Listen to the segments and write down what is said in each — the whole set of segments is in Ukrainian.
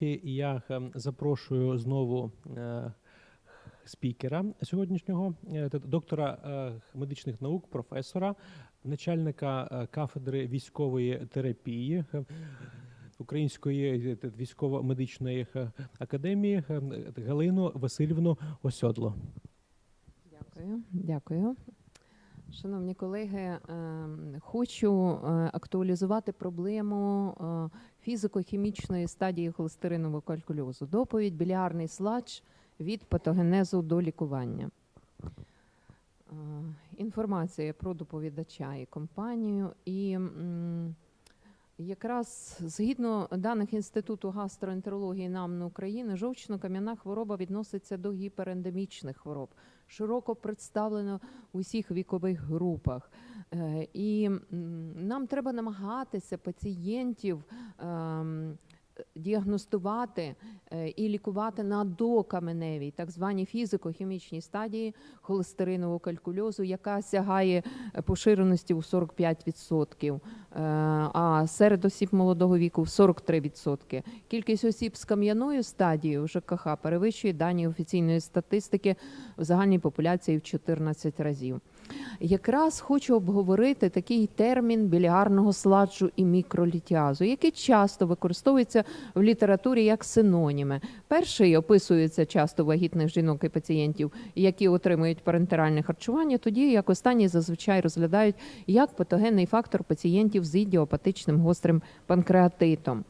Я е, запрошую знову е, спікера сьогоднішнього, е, доктора е, медичних наук, професора, начальника кафедри військової терапії е, Української військово-медичної академії е, Галину Васильівну Осьодло. Дякую, дякую. Шановні колеги, ем, хочу е, актуалізувати проблему е, фізико-хімічної стадії холестеринового калькульозу. Доповідь білярний сладж від патогенезу до лікування. Е, Інформація про доповідача і компанію. І якраз згідно даних Інституту гастроентерології НАМН України, жовчно-кам'яна хвороба відноситься до гіперендемічних хвороб широко представлено в усіх вікових групах. Е, І нам треба намагатися пацієнтів ем, діагностувати е, і лікувати на докаменевій, так званій фізико-хімічній стадії холестеринового калькульозу, яка сягає е, поширеності у 45%, е, а серед осіб молодого віку в 43%. Кількість осіб з кам'яною стадією ЖКХ перевищує дані офіційної статистики в загальній популяції в 14 разів. Якраз хочу обговорити такий термін біліарного сладжу і мікролітіазу, який часто використовується в літературі як синоніми. Перший описується часто вагітних жінок і пацієнтів, які отримують парентеральне харчування, тоді як останні зазвичай розглядають як патогенний фактор пацієнтів з ідіопатичним гострим панкреатитом.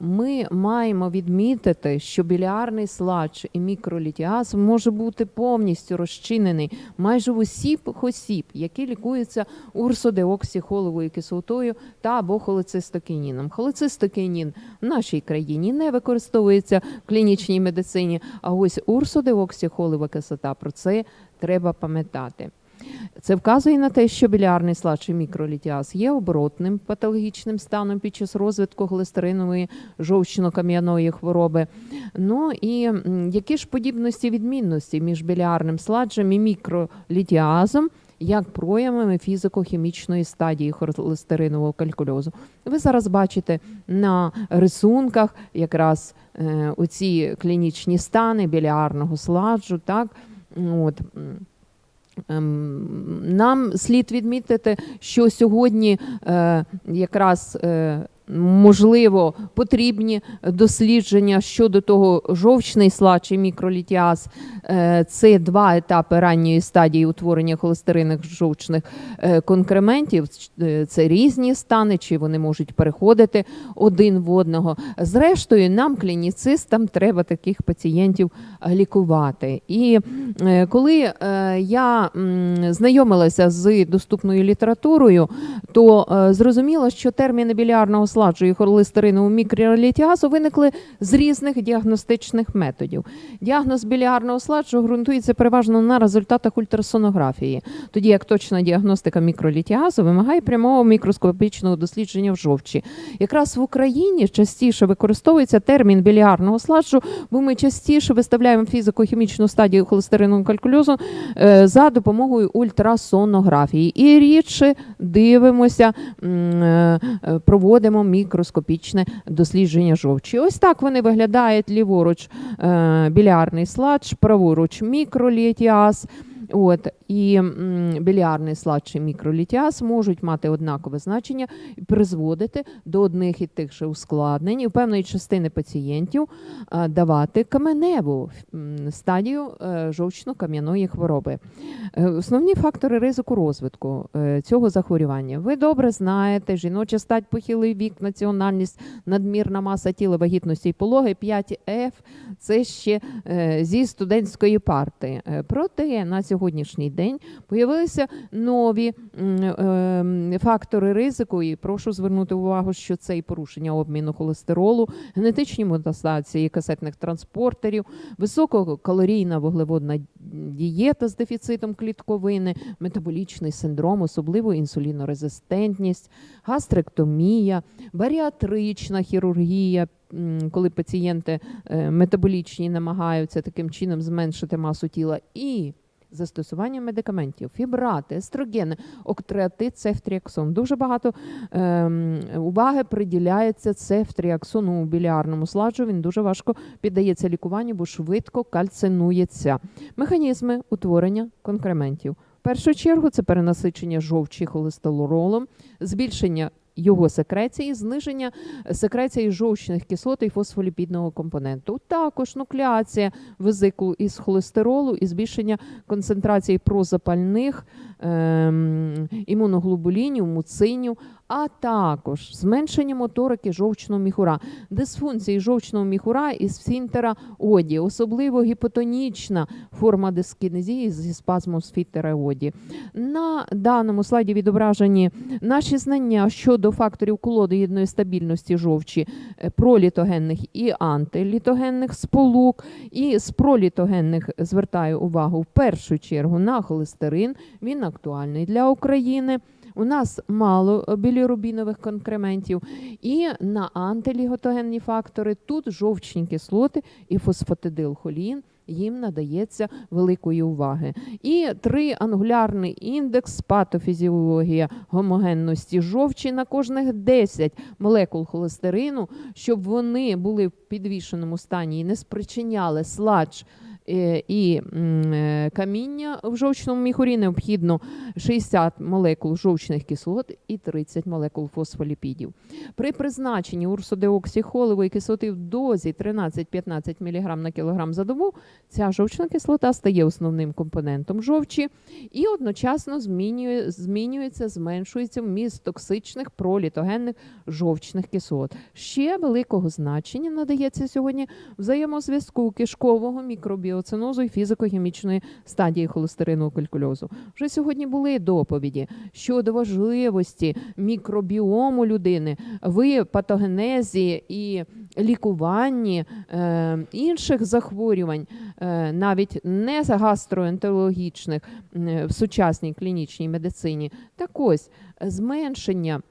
Ми маємо відмітити, що біліарний сладж і мікролітіаз може бути повністю розчинений майже в осіб, які лікуються урсодеоксихоловою кислотою та або холецистокініном. Холецистокінін в нашій країні не використовується в клінічній медицині, а ось урсодеоксихолова кислота про це треба пам'ятати. Це вказує на те, що білярний сладж і мікролітіаз є оборотним патологічним станом під час розвитку холестеринової жовчно-кам'яної хвороби. Ну і які ж подібності відмінності між білярним сладжем і мікролітіазом? Як проявами фізико-хімічної стадії холестеринового калькульозу. Ви зараз бачите на рисунках якраз е, оці клінічні стани біліарного сладжу. Так? От. Ем, Нам слід відмітити, що сьогодні е, якраз е, можливо потрібні дослідження щодо того жовчний сладж і мікролітіаз. Е, це два етапи ранньої стадії утворення холестеринних жовчних е, конкрементів. Е, Це різні стани, чи вони можуть переходити один в одного. Зрештою, нам, клініцистам, треба таких пацієнтів лікувати. І коли я знайомилася з доступною літературою, то зрозуміло, що терміни біліарного сладжу і холестеринового мікролітіазу виникли з різних діагностичних методів. Діагноз біліарного сладжу ґрунтується переважно на результатах ультрасонографії, тоді як точна діагностика мікролітіазу вимагає прямого мікроскопічного дослідження в жовчі. Якраз в Україні частіше використовується термін біліарного сладжу, бо ми частіше виставляємо фізико-хімічну стадію холестеринового калькульозу е, за допомогою ультрасонографії. І рідше дивимося, е, проводимо мікроскопічне дослідження жовчі. Ось так вони виглядають ліворуч е, білярний сладж, праворуч мікролітіаз. От і білярний сладж і мікролітіаз можуть мати однакове значення і призводити до одних і тих же ускладнень у певної частини пацієнтів е, давати каменеву стадію е, жовчно-кам'яної хвороби. Е, Основні фактори ризику розвитку цього захворювання. Ви добре знаєте, жіноча стать, похилий вік, національність, надмірна маса тіла, вагітності і пологи 5F – це ще зі студентської парти. Проте на сьогоднішній день появилися нові е, фактори ризику, і прошу звернути увагу, що це і порушення обміну холестеролу, генетичні мутації касетних транспортерів, висококалорійна вуглеводна дієта з дефіцитом клітковини, метаболічний синдром, особливо інсулінорезистентність, гастректомія, баріатрична хірургія. Коли пацієнти е, метаболічні намагаються таким чином зменшити масу тіла, і застосування медикаментів, фібрати, естрогени, октреатит, цефтріаксон. Дуже багато ем, уваги приділяється цефтріаксону у білярному сладжу. Він дуже важко піддається лікуванню, бо швидко кальцинується. Механізми утворення конкрементів. В першу чергу це перенасичення жовчі холестеролом, збільшення його секреції, зниження секреції жовчних кислот і фосфоліпідного компоненту. Також нуклеація везикул із холестеролу і збільшення концентрації прозапальних ем, імуноглобулінів, муцинів, а також зменшення моторики жовчного міхура, дисфункції жовчного міхура і сфінктера оді, особливо гіпотонічна форма дискінезії зі спазмом сфінктера оді. На даному слайді відображені наші знання щодо факторів колодоїдної стабільності жовчі е, пролітогенних і антилітогенних сполук. І з пролітогенних звертаю увагу в першу чергу на холестерин. Він актуальний для України. У нас мало е, білірубінових конкрементів і на антиліготогенні фактори тут жовчні кислоти і фосфатидилхолін. Їм надається великої уваги. І триангулярний індекс патофізіологія гомогенності жовчі на кожних 10 молекул холестерину, щоб вони були в підвішеному стані і не спричиняли сладж і е, каміння в жовчному міхурі, необхідно 60 молекул жовчних кислот і 30 молекул фосфоліпідів. При призначенні урсодеоксихолової кислоти в дозі 13-15 мг на кілограм за добу ця жовчна кислота стає основним компонентом жовчі і одночасно змінює, змінюється, зменшується вміст токсичних пролітогенних жовчних кислот. Ще великого значення надається сьогодні взаємозв'язку кишкового мікробіоцинозу і фізико-хімічної стадії холестеринового калькульозу. Вже сьогодні були доповіді щодо важливості мікробіому людини в патогенезі і лікуванні е, інших захворювань, е, навіть не гастроентерологічних е, в сучасній клінічній медицині. Так ось зменшення.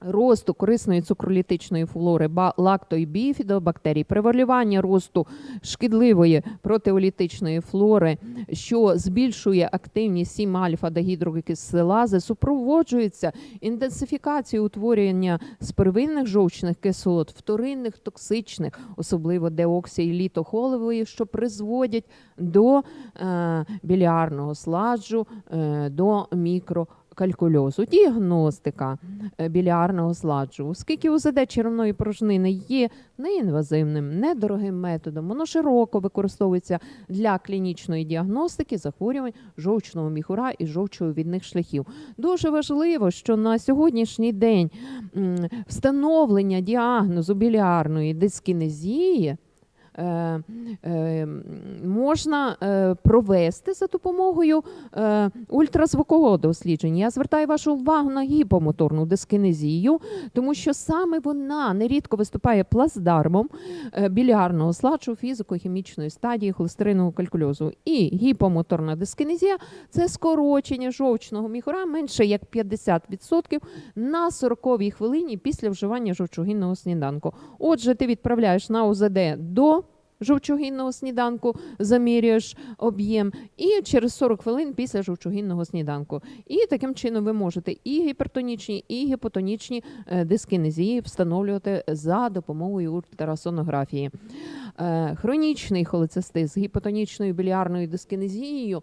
Росту корисної цукролітичної флори, лакто- і біфідобактерій, превалювання росту шкідливої протеолітичної флори, що збільшує активність 7 альфа дегідрокислази, супроводжується інтенсифікацією утворення з первинних жовчних кислот, вторинних токсичних, особливо деоксилітохолової, що призводять до е, білярного сладжу, е, до мікро. Калькульозу, діагностика е, білярного сладжу, оскільки УЗД черевної порожнини є неінвазивним, недорогим методом, воно широко використовується для клінічної діагностики захворювань жовчного міхура і жовчовідних шляхів. Дуже важливо, що на сьогоднішній день встановлення діагнозу білярної дискінезії. Е, е, Можна е, провести за допомогою ультразвукового дослідження. Я звертаю вашу увагу на гіпомоторну дискінезію, тому що саме вона нерідко виступає плацдармом е, білярного сладжу фізико-хімічної стадії холестеринового калькульозу. І гіпомоторна дискінезія це скорочення жовчного міхура менше як 50% на 40-й хвилині після вживання жовчогінного сніданку. Отже, ти відправляєш на ОЗД до жовчогінного сніданку, замірюєш об'єм, і через 40 хвилин після жовчогінного сніданку. І таким чином ви можете і гіпертонічні, і гіпотонічні е, дискінезії встановлювати за допомогою ультрасонографії. Е, Хронічний холецистит з гіпотонічною білярною дискінезією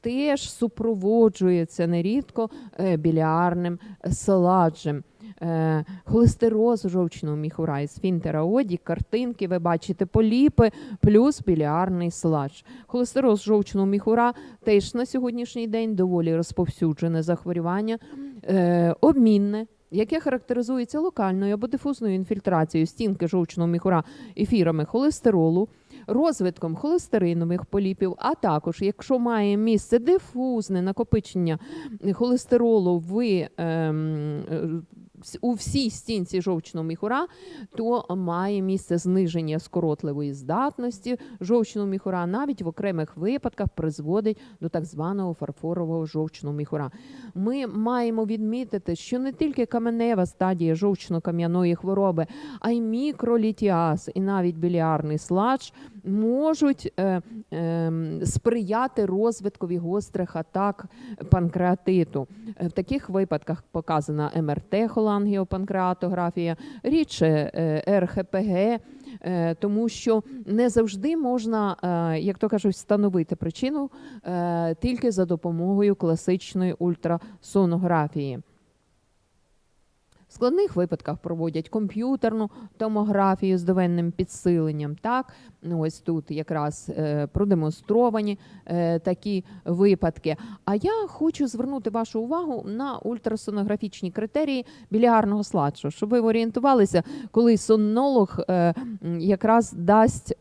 теж супроводжується нерідко е, білярним саладжем. Е, холестероз жовчного міхура із фінтераоді, картинки, ви бачите поліпи, плюс білярний сладж. Холестероз жовчного міхура теж на сьогоднішній день доволі розповсюджене захворювання, е, обмінне. Яке характеризується локальною або дифузною інфільтрацією стінки жовчного міхура ефірами холестеролу, розвитком холестеринових поліпів, а також, якщо має місце дифузне накопичення холестеролу в ем, у всій стінці жовчного міхура, то має місце зниження скоротливої здатності жовчного міхура, навіть в окремих випадках призводить до так званого фарфорового жовчного міхура. Ми маємо відмітити, що не тільки каменева стадія жовчно-кам'яної хвороби, а й мікролітіаз і навіть біліарний сладж можуть е, ем, сприяти розвиткові гострих атак панкреатиту. Е, В таких випадках показана МРТ, холангіопанкреатографія, рідше е, РХПГ, е, тому що не завжди можна, е, як то кажуть, встановити причину е, тільки за допомогою класичної ультрасонографії. Складних випадках проводять комп'ютерну томографію з довенним підсиленням. Так, ну ось тут якраз е, продемонстровані е, такі випадки. А я хочу звернути вашу увагу на ультрасонографічні критерії біліарного сладшу, щоб ви орієнтувалися, коли соннолог е, якраз дасть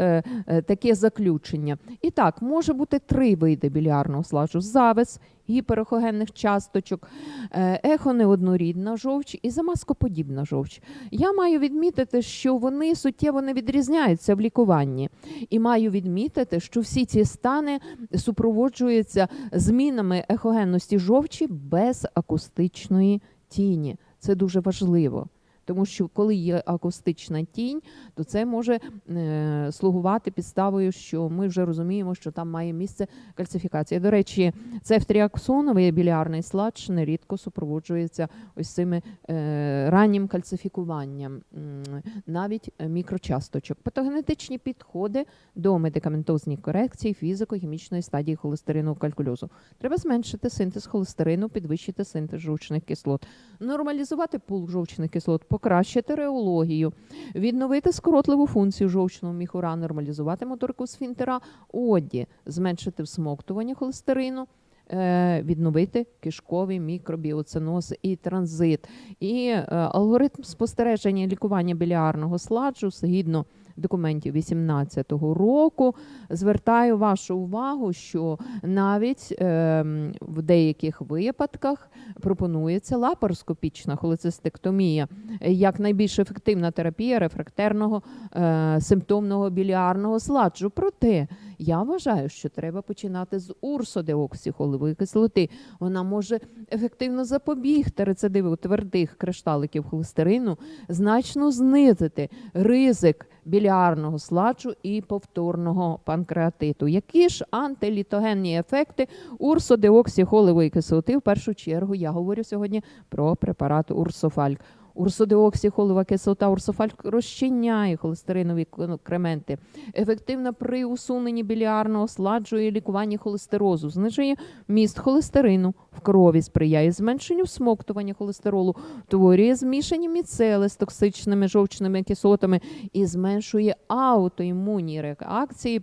таке заключення. І так, може бути три види біліарного сладжу: завис, гіперохогенних часточок, е, ехонеоднорідна жовч і замаскоподібна жовч. Я маю відмітити, що вони суттєво не відрізняються в лікуванні, і маю відмітити, що всі ці стани супроводжуються змінами ехогенності жовчі без акустичної тіні. Це дуже важливо. Тому що коли є акустична тінь, то це може е, слугувати підставою, що ми вже розуміємо, що там має місце кальцифікація. До речі, цефтріаксоновий білярний сладж нерідко супроводжується ось цими е, раннім кальцифікуванням, навіть мікрочасточок. Патогенетичні підходи до медикаментозної корекції фізико-хімічної стадії холестерину калькульозу. Треба зменшити синтез холестерину, підвищити синтез жовчних кислот, нормалізувати пул жовчних кислот, покращити реологію, відновити скоротливу функцію жовчного міхура, нормалізувати моторику сфінтера, оді, зменшити всмоктування холестерину. е, Відновити кишковий мікробіоценоз і транзит. І е, алгоритм спостереження лікування біліарного сладжу згідно документів 18-го року. Звертаю вашу увагу, що навіть е, в деяких випадках пропонується лапароскопічна холецистектомія як найбільш ефективна терапія рефрактерного е, симптомного біліарного сладжу. Проте я вважаю, що треба починати з урсодеоксихолової кислоти. Вона може ефективно запобігти рецидиву твердих кришталиків холестерину, значно знизити ризик біліарного сладжу і повторного панкреатиту. Які ж антилітогенні ефекти урсодеоксихолової кислоти? В першу чергу я говорю сьогодні про препарат Урсофальк. Урсодеоксихолова кислота урсофальк розчиняє холестеринові кременти, ефективна при усуненні біліарного сладжу і лікуванні холестерозу, знижує міст холестерину в крові, сприяє зменшенню всмоктування холестеролу, творює змішані міцели з токсичними жовчними кислотами і зменшує аутоімунні реакції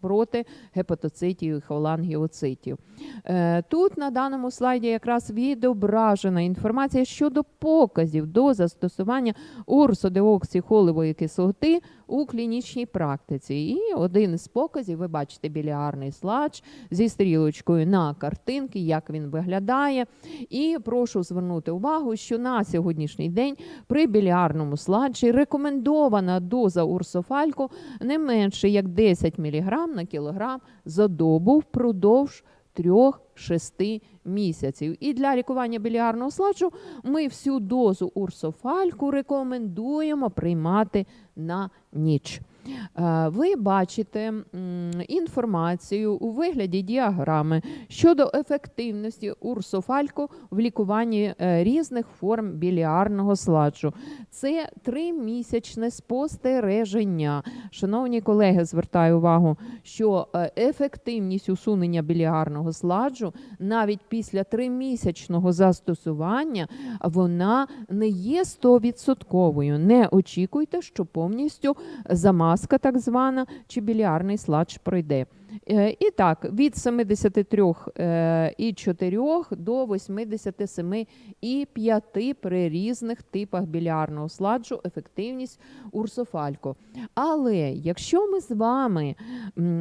проти гепатоцитів і холангіоцитів. Е, Тут на даному слайді якраз відображена інформація щодо показів до застосування урсодеоксихолової кислоти у клінічній практиці. І один із показів, ви бачите, біліарний сладж зі стрілочкою на картинки, як він виглядає. І прошу звернути увагу, що на сьогоднішній день при біліарному сладжі рекомендована доза урсофальку не менше як 10 мг на кілограм за добу впродовж 3-6 місяців. І для лікування біліарного сладжу ми всю дозу урсофальку рекомендуємо приймати на ніч. Е, Ви бачите інформацію у вигляді діаграми щодо ефективності урсофальку в лікуванні е, різних форм біліарного сладжу. Це тримісячне спостереження. Шановні колеги, звертаю увагу, що е, ефективність усунення біліарного сладжу навіть після тримісячного застосування вона не є стовідсотковою. Не очікуйте, що повністю замазка, так звана, чи біліарний сладж пройде. Е, І так, від 73,4 до 87,5 при різних типах біліарного сладжу ефективність урсофальку. Але якщо ми з вами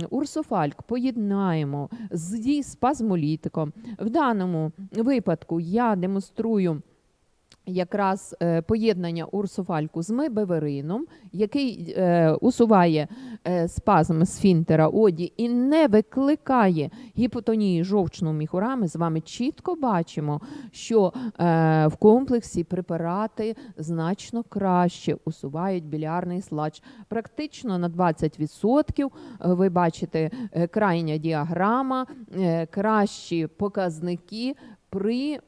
урсофальк поєднаємо зі спазмолітиком, в даному випадку я демонструю якраз е, поєднання урсофальку з мебеверином, який е, усуває е, спазм сфінктера оді і не викликає гіпотонії жовчного міхура, ми з вами чітко бачимо, що в комплексі препарати значно краще усувають білярний сладж. Практично на 20% е, ви бачите крайня діаграма, кращі показники при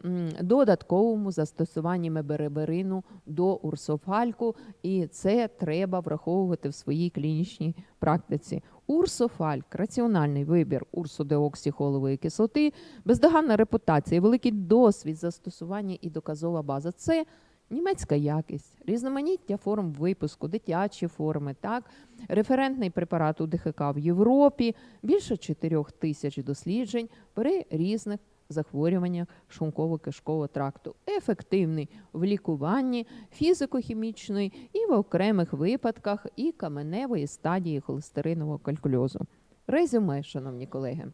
додатковому застосуванні мебереберину до урсофальку, і це треба враховувати в своїй клінічній практиці. Урсофальк раціональний вибір урсодеоксихолової кислоти, бездоганна репутація, великий досвід застосування і доказова база. Це німецька якість, різноманіття форм випуску, дитячі форми, так, референтний препарат УДХК в Європі, більше 4 тисяч досліджень при різних захворюваннях шлунково-кишкового тракту, ефективний в лікуванні фізико-хімічної і в окремих випадках і каменевої стадії холестеринового калькульозу. Резюме, шановні колеги.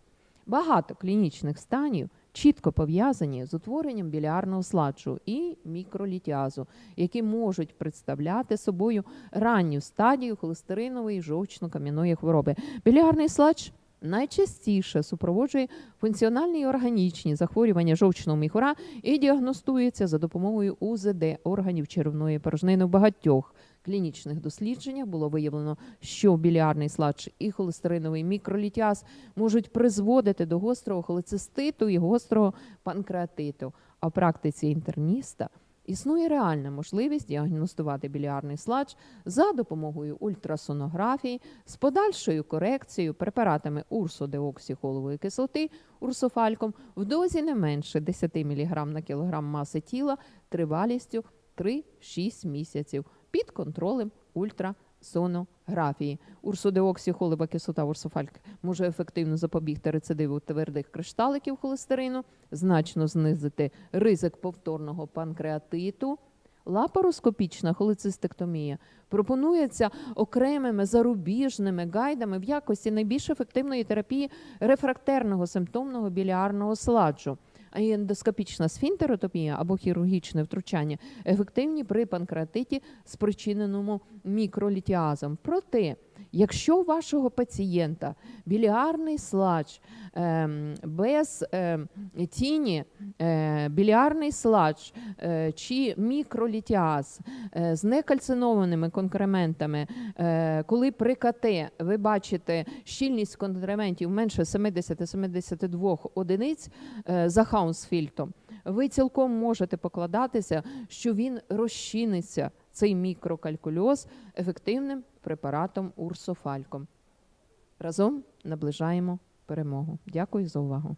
Багато клінічних станів чітко пов'язані з утворенням білярного сладжу і мікролітіазу, які можуть представляти собою ранню стадію холестеринової жовчно-кам'яної хвороби. Білярний сладж найчастіше супроводжує функціональні і органічні захворювання жовчного міхура і діагностується за допомогою УЗД органів черевної порожнини в багатьох клінічних дослідженнях було виявлено, що білярний сладж і холестериновий мікролітіаз можуть призводити до гострого холециститу і гострого панкреатиту. А в практиці інтерніста існує реальна можливість діагностувати білярний сладж за допомогою ультрасонографії з подальшою корекцією препаратами урсодеоксихолової кислоти урсофальком в дозі не менше 10 мг на кілограм маси тіла тривалістю 3-6 місяців під контролем ультрасонографії. Урсодеоксихолова кислота урсофальк може ефективно запобігти рецидиву твердих кришталиків холестерину, значно знизити ризик повторного панкреатиту. Лапароскопічна холецистектомія пропонується окремими зарубіжними гайдами в якості найбільш ефективної терапії рефрактерного симптомного білярного сладжу. Ендоскопічна сфінтеротомія або хірургічне втручання ефективні при панкреатиті, спричиненому мікролітіазом. Проте, якщо у вашого пацієнта біліарний сладж ем, без ем, тіні, е, біліарний сладж е, чи мікролітіаз е, з некальцинованими конкрементами, коли при КТ ви бачите щільність конкрементів менше 70-72 одиниць за Хаунсфільтом, ви цілком можете покладатися, що він розчиниться, цей мікрокалькульоз, ефективним препаратом урсофальком. Разом наближаємо перемогу. Дякую за увагу.